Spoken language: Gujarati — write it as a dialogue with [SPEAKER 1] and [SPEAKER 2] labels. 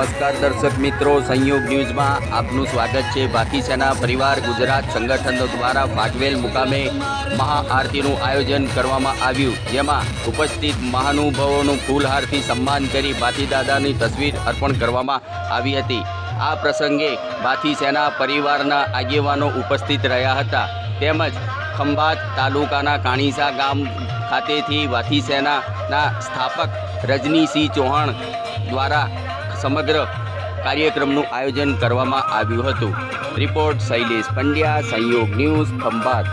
[SPEAKER 1] નમસ્કાર દર્શક મિત્રો, સંયોગ ન્યૂઝમાં આપનું સ્વાગત છે. બાકી પરિવાર, ગુજરાત સંગઠનો દ્વારા ફાટવેલ મુકામે મહાઆરતીનું આયોજન કરવામાં આવ્યું. જેમાં ઉપસ્થિત મહાનુભાવોનું ફૂલહારથી સન્માન કરી ભાતીદાદાની તસવીર અર્પણ કરવામાં આવી હતી. આ પ્રસંગે બાથી સેના પરિવારના આગેવાનો ઉપસ્થિત રહ્યા હતા. તેમજ ખંભાત તાલુકાના કાણીસા ગામ ખાતેથી વાથી સેનાના સ્થાપક રજનીસિંહ ચૌહાણ દ્વારા સમગ્ર કાર્યક્રમનું આયોજન કરવામાં આવ્યું હતું. રિપોર્ટ શૈલેષ પંડ્યા સંયોગ ન્યૂઝ ખંભાત.